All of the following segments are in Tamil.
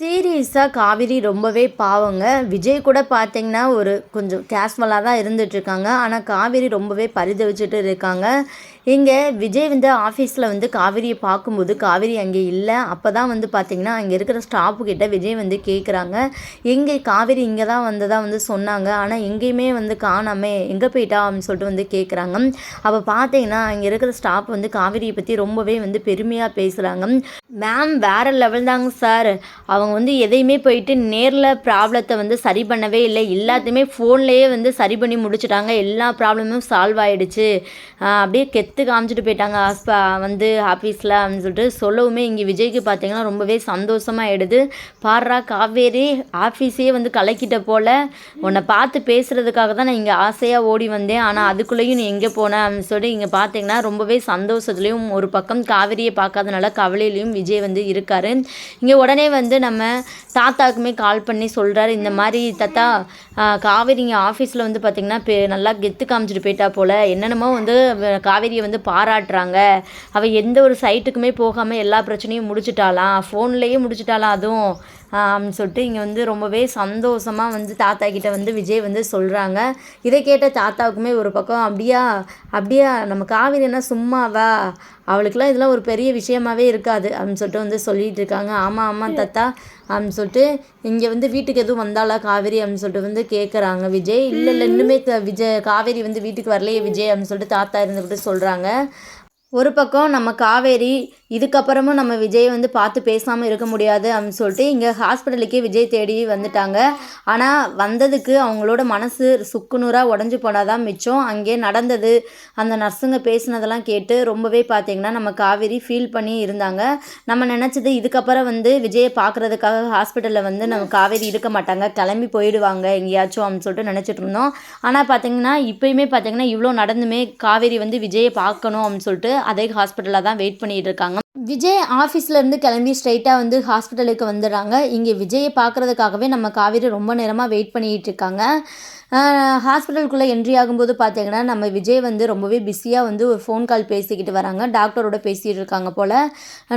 சீரியஸாக காவேரி ரொம்பவே பாவங்க. விஜய் கூட பார்த்தீங்கன்னா ஒரு கொஞ்சம் கேஷுவலாக தான் இருந்துகிட்ருக்காங்க ஆனால் காவேரி ரொம்பவே பரிதவிச்சுட்டு இருக்காங்க. இங்கே விஜய் வந்து ஆஃபீஸில் வந்து காவிரியை பார்க்கும்போது காவேரி அங்கே இல்லை. அப்போ தான் வந்து பார்த்திங்கன்னா அங்கே இருக்கிற ஸ்டாஃபு கிட்ட விஜய் வந்து கேட்குறாங்க எங்கே காவேரி இங்கே தான் வந்ததாக வந்து சொன்னாங்க. ஆனால் எங்கேயுமே வந்து காணாமே எங்கே போயிட்டா அப்படின்னு சொல்லிட்டு வந்து கேட்குறாங்க அப்போ பார்த்தீங்கன்னா அங்கே இருக்கிற ஸ்டாஃப் வந்து காவிரியை பற்றி ரொம்பவே வந்து பெருமையாக பேசுகிறாங்க மேம் வேறு லெவல் தாங்க சார் அவங்க வந்து எதையுமே போயிட்டு நேரில் ப்ராப்ளத்தை வந்து சரி பண்ணவே இல்லை. எல்லாத்தையுமே ஃபோன்லேயே வந்து சரி பண்ணி முடிச்சுட்டாங்க. எல்லா ப்ராப்ளமும் சால்வ் ஆகிடுச்சு அப்படியே கெத்து காமிச்சிட்டு போயிட்டாங்க. ஹாஸ்ப வந்து ஆஃபீஸில் அப்படின்னு சொல்லிட்டு சொல்லவுமே இங்கே விஜய்க்கு பார்த்தீங்கன்னா ரொம்பவே சந்தோஷமாகிடுது பாடுறா காவேரி ஆஃபீஸே வந்து கலக்கிட்ட போல். உன்னை பார்த்து பேசுகிறதுக்காக தான் நான் இங்கே ஆசையாக ஓடி வந்தேன். ஆனால் அதுக்குள்ளேயும் நீ எங்கே போன? அப்படின்னு சொல்லிட்டு இங்கே பார்த்தீங்கன்னா ரொம்பவே சந்தோஷத்துலேயும் ஒரு பக்கம் காவேரியை பார்க்காதனால கவலையிலையும் விஜய் வந்து இருக்கார். இங்கே உடனே வந்து நம்ம தாத்தாக்குமே கால் பண்ணி சொல்கிறாரு இந்த மாதிரி தாத்தா காவேரி இங்கே ஆஃபீஸில் வந்து பார்த்திங்கன்னா பே நல்லா கெத்து காமிச்சிட்டு போயிட்டா போல். என்னென்னமோ வந்து வ- காவேரியை வந்து பாராட்டுறாங்க. அவள் எந்த ஒரு சைட்டுக்குமே போகாமல் எல்லா பிரச்சனையும் முடிச்சிட்டாலாம் ஃபோன்லேயே முடிச்சிட்டாலாம் அதுவும் சொல்லிட்டு இங்கே வந்து ரொம்பவே சந்தோஷமாக வந்து தாத்தா கிட்ட வந்து விஜய் வந்து சொல்கிறாங்க இதை கேட்ட தாத்தாவுக்குமே ஒரு பக்கம் அப்படியா அப்படியா நம்ம காவேரி என்ன சும்மாவா? அவளுக்குலாம் இதெல்லாம் ஒரு பெரிய விஷயமாவே இருக்காது அப்படின்னு சொல்லிட்டு வந்து சொல்லிட்டு இருக்காங்க. ஆமாம் ஆமாம் தாத்தா அப்படின்னு சொல்லிட்டு இங்கே வந்து வீட்டுக்கு எதுவும் வந்தாளா காவேரி அப்படின்னு சொல்லிட்டு வந்து கேட்குறாங்க விஜய் இல்லை இல்லை இன்னுமே விஜய் காவேரி வந்து வீட்டுக்கு வரலையே விஜய் அப்படின்னு சொல்லிட்டு தாத்தா இருந்துக்கிட்டு சொல்கிறாங்க ஒரு பக்கம் நம்ம காவேரி இதுக்கப்புறமும் நம்ம விஜய் வந்து பார்த்து பேசாமல் இருக்க முடியாது அப்படின்னு சொல்லிட்டு இங்கே ஹாஸ்பிட்டலுக்கே விஜய் தேடி வந்துட்டாங்க. ஆனால் வந்ததுக்கு அவங்களோட மனசு சுக்குநூறாக உடஞ்சி போனால் தான் மிச்சம். அங்கே நடந்தது அந்த நர்ஸுங்க பேசினதெல்லாம் கேட்டு ரொம்பவே பார்த்தீங்கன்னா நம்ம காவேரி ஃபீல் பண்ணி இருந்தாங்க. நம்ம நினச்சது இதுக்கப்புறம் வந்து விஜயை பார்க்குறதுக்காக ஹாஸ்பிட்டலில் வந்து நம்ம காவேரி இருக்க மாட்டாங்க. கிளம்பி போயிடுவாங்க எங்கேயாச்சும் அப்படின்னு சொல்லிட்டு நினச்சிட்டு இருந்தோம். ஆனால் பார்த்தீங்கன்னா இப்போயுமே பார்த்தீங்கன்னா இவ்வளோ நடந்துமே காவேரி வந்து விஜயை பார்க்கணும் அப்படின்னு சொல்லிட்டு அதே ஹாஸ்பிட்டலில் தான் வெயிட் பண்ணிட்டு இருக்காங்க. விஜய் ஆஃபீஸ்லேருந்து கிளம்பி ஸ்ட்ரைட்டாக வந்து ஹாஸ்பிட்டலுக்கு வந்துடுறாங்க. இங்கே விஜயை பார்க்குறதுக்காகவே நம்ம காவேரி ரொம்ப நேரமாக வெயிட் பண்ணிக்கிட்டு இருக்காங்க. ஹாஸ்பிட்டலுக்குள்ளே என்ட்ரி ஆகும்போது பார்த்தீங்கன்னா நம்ம விஜய் வந்து ரொம்பவே பிஸியாக வந்து ஒரு ஃபோன் கால் பேசிக்கிட்டு வராங்க. டாக்டரோட பேசிகிட்டு இருக்காங்க போல்.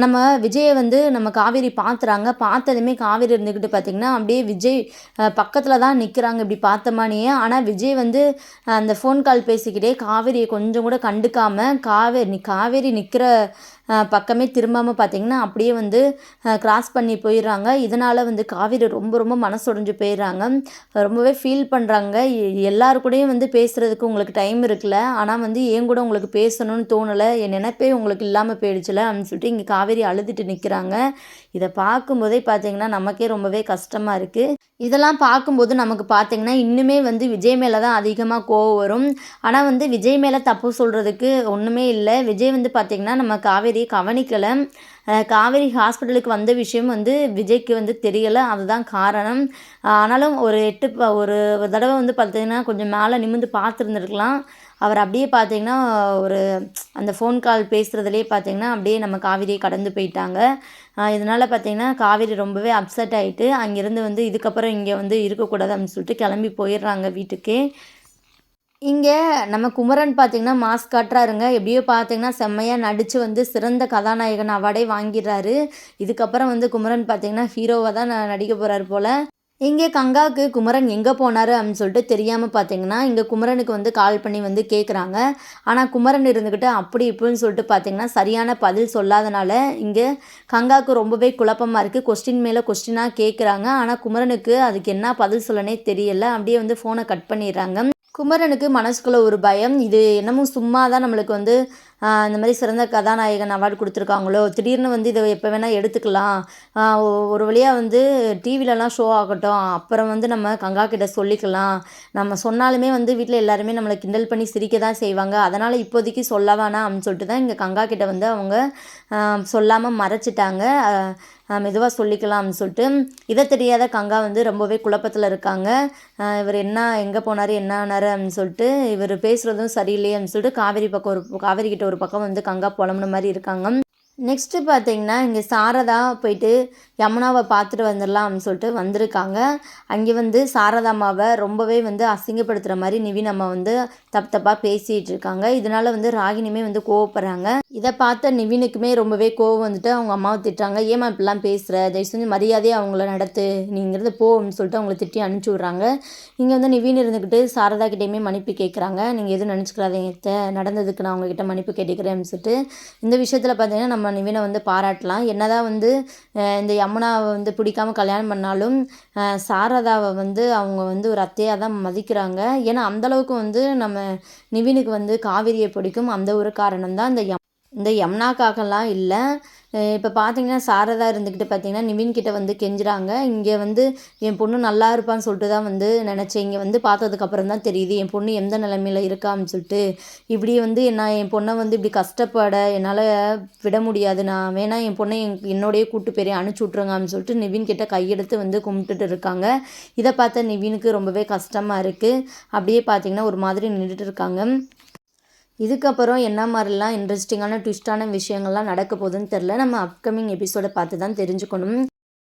நம்ம விஜயை வந்து நம்ம காவேரி பார்த்துறாங்க பார்த்ததுமே காவேரி இருந்துக்கிட்டு பார்த்தீங்கன்னா அப்படியே விஜய் பக்கத்தில் தான் நிற்கிறாங்க இப்படி பார்த்தமானியே ஆனால் விஜய் வந்து அந்த ஃபோன் கால் பேசிக்கிட்டே காவேரியை கொஞ்சம் கூட கண்டுக்காமல் காவேரி காவேரி நிற்கிற பக்கமே திரும்பாமல் பார்த்தீங்கன்னா அப்படியே வந்து கிராஸ் பண்ணி போயிடுறாங்க. இதனால் வந்து காவேரி ரொம்ப ரொம்ப மனசுடைஞ்சு போயிடுறாங்க. ரொம்பவே ஃபீல் பண்ணுறாங்க எல்லாரு கூடயும் வந்து பேசுகிறதுக்கு உங்களுக்கு டைம் இருக்குல்ல. ஆனால் வந்து ஏன் கூட உங்களுக்கு பேசணும்னு தோணலை. என் நினைப்பே உங்களுக்கு இல்லாமல் போயிடுச்சுல. அப்படின்னு சொல்லிட்டு இங்கே காவேரி அழுதுட்டு நிற்கிறாங்க இதை பார்க்கும்போதே பார்த்தீங்கன்னா நமக்கே ரொம்பவே கஷ்டமாக இருக்குது இதெல்லாம் பார்க்கும்போது நமக்கு பார்த்திங்கன்னா இன்னுமே வந்து விஜய் மேலே தான் அதிகமாக கோவம் வரும். ஆனால் வந்து விஜய் மேலே தப்பு சொல்கிறதுக்கு ஒன்றுமே இல்லை. விஜய் வந்து பார்த்திங்கன்னா நம்ம காவேரியை கவனிக்கலை. காவேரி ஹாஸ்பிட்டலுக்கு வந்த விஷயம் வந்து விஜய்க்கு வந்து தெரியலை. அதுதான் காரணம். ஆனாலும் ஒரு எட்டு ப- ஒரு தடவை வந்து பார்த்தீங்கன்னா கொஞ்சம் மேலே நிமிர்ந்து பார்த்துருந்துருக்கலாம். அவர் அப்படியே பார்த்தீங்கன்னா ஒரு அந்த ஃபோன் கால் பேசுகிறதுலே பார்த்தீங்கன்னா அப்படியே நம்ம காவிரியை கடந்து போயிட்டாங்க. இதனால் பார்த்தீங்கன்னா காவேரி ரொம்பவே அப்செட் ஆகிட்டு அங்கேருந்து வந்து இதுக்கப்புறம் இங்கே வந்து இருக்கக்கூடாது அப்படின்னு சொல்லிட்டு கிளம்பி போயிடுறாங்க வீட்டுக்கு. இங்கே நம்ம குமரன் பார்த்திங்கன்னா மாஸ்க் காட்டுறாருங்க. எப்படியோ பார்த்தீங்கன்னா செம்மையாக நடித்து வந்து சிறந்த கதாநாயகன் அவார்டே வாங்கிடுறாரு. இதுக்கப்புறம் வந்து குமரன் பார்த்திங்கன்னா ஹீரோவாக தான் நடிக்க போகிறாரு போல். இங்கே கங்காவுக்கு குமரன் எங்கே போனார் அப்படின்னு சொல்லிட்டு தெரியாமல் பார்த்தீங்கன்னா இங்கே குமரனுக்கு வந்து கால் பண்ணி வந்து கேட்குறாங்க ஆனால் குமரன் இருந்துக்கிட்டு அப்படி இப்படின்னு சொல்லிட்டு பார்த்தீங்கன்னா சரியான பதில் சொல்லாதனால இங்கே கங்காவுக்கு ரொம்பவே குழப்பமாக இருக்குது கொஸ்டின் மேலே கொஸ்டினாக கேட்குறாங்க ஆனால் குமரனுக்கு அதுக்கு என்ன பதில் சொல்லனே தெரியல. அப்படியே வந்து ஃபோனை கட் பண்ணிடுறாங்க. குமரனுக்கு மனசுக்குள்ளே ஒரு பயம். இது என்னமோ சும்மா தான் நம்மளுக்கு வந்து இந்த மாதிரி சிறந்த கதாநாயகன் அவார்டு கொடுத்துருக்காங்களோ? திடீர்னு வந்து இதை எப்போ வேணால் எடுத்துக்கலாம். ஒரு வழியாக வந்து டிவிலலாம் ஷோ ஆகட்டும். அப்புறம் வந்து நம்ம கங்கா கிட்ட சொல்லிக்கலாம். நம்ம சொன்னாலுமே வந்து வீட்டில் எல்லாருமே நம்மளை கிண்டல் பண்ணி சிரிக்க தான் செய்வாங்க. அதனால் இப்போதைக்கு சொல்ல வேணாம் அப்படின்னு சொல்லிட்டு தான் இங்கே கங்கா கிட்ட வந்து அவங்க சொல்லாமல் மறைச்சிட்டாங்க. மெதுவாக சொல்லிக்கலாம்னு சொல்லிட்டு. இதை தெரியாத கங்கா வந்து ரொம்பவே குழப்பத்தில் இருக்காங்க. இவர் என்ன எங்கே போனார் என்ன ஆனார் அப்படின்னு சொல்லிட்டு இவர் பேசுகிறதும் சரியில்லையே அப்படின்னு சொல்லிட்டு காவேரி பக்கம் ஒரு காவேரி கிட்ட ஒரு பக்கம் வந்து கங்கா புலம்புன மாதிரி இருக்காங்க. நெக்ஸ்ட்டு பார்த்தீங்கன்னா இங்கே சாரதா போயிட்டு யமுனாவை பார்த்துட்டு வந்துடலாம் அப்படின்னு சொல்லிட்டு வந்திருக்காங்க. அங்கே வந்து சாரதாம்மாவை ரொம்பவே வந்து அசிங்கப்படுத்துகிற மாதிரி நிவின் அம்மா வந்து தப்பு தப்பாக பேசிகிட்டு இருக்காங்க. இதனால வந்து ராகினியுமே வந்து கோவப்படுறாங்க. இதை பார்த்த நிவினுக்குமே ரொம்பவே கோவம் வந்துட்டு அவங்க அம்மாவை திட்டுறாங்க. ஏமா இப்படிலாம் பேசுகிற தயவு செஞ்சு மரியாதையை அவங்கள நடத்து. நீங்கிறது போ அப்படின்னு சொல்லிட்டு அவங்கள திட்டி அனுப்பிச்சி விட்றாங்க. இங்கே வந்து நிவின் இருந்துக்கிட்டு சாரதா கிட்டேயுமே மன்னிப்பு கேட்குறாங்க நீங்கள் எதுவும் நினச்சிக்கிறாதீங்க நடந்ததுக்கு நான் அவங்கக்கிட்ட மன்னிப்பு கேட்டுக்கிறேன் அப்படின்னு சொல்லிட்டு இந்த விஷயத்தில் பார்த்தீங்கன்னா நம்ம நிவினை வந்து பாராட்டலாம். என்னதான் வந்து இந்த யமுனாவை வந்து பிடிக்காம கல்யாணம் பண்ணாலும் சாரதாவை வந்து அவங்க வந்து ஒரு அத்தையாக தான் மதிக்கிறாங்க. ஏன்னா அந்தளவுக்கு வந்து நம்ம நிவினுக்கு வந்து காவிரியை பிடிக்கும். அந்த ஒரு காரணம் தான் இந்த யம் இந்த யமுனாக்காகலாம் இல்லை. இப்போ பார்த்தீங்கன்னா சாரதா இருந்துக்கிட்டு பார்த்தீங்கன்னா நிவின்கிட்ட வந்து கெஞ்சுறாங்க. இங்கே வந்து என் பொண்ணு நல்லா இருப்பான்னு சொல்லிட்டு தான் வந்து நினச்சேன். இங்கே வந்து பார்த்ததுக்கப்புறம் தான் தெரியுது என் பொண்ணு எந்த நிலமையில இருக்கான்னு சொல்லிட்டு. இப்படி வந்து நான் என் பொண்ணை வந்து இப்படி கஷ்டப்பட என்னால் விட முடியாது. நான் வேணால் என் பொண்ணை என் என்னோடய கூட்டு பேரையும் அனுப்பிச்சி விட்ருங்க அப்படின்னு சொல்லிட்டு நிவின்கிட்ட கையெடுத்து வந்து கும்பிட்டுட்டு இருக்காங்க. இதை பார்த்த நிவினுக்கு ரொம்பவே கஷ்டமாக இருக்குது அப்படியே பார்த்தீங்கன்னா ஒரு மாதிரி நின்றுட்டு இருக்காங்க. இதுக்கப்புறம் என்ன மாதிரிலாம் இன்ட்ரெஸ்டிங்கான ட்விஸ்டான விஷயங்கள்லாம் நடக்க போகுதுன்னு தெரில நம்ம அப்கமிங் எபிசோடை பார்த்து தான் தெரிஞ்சுக்கணும்.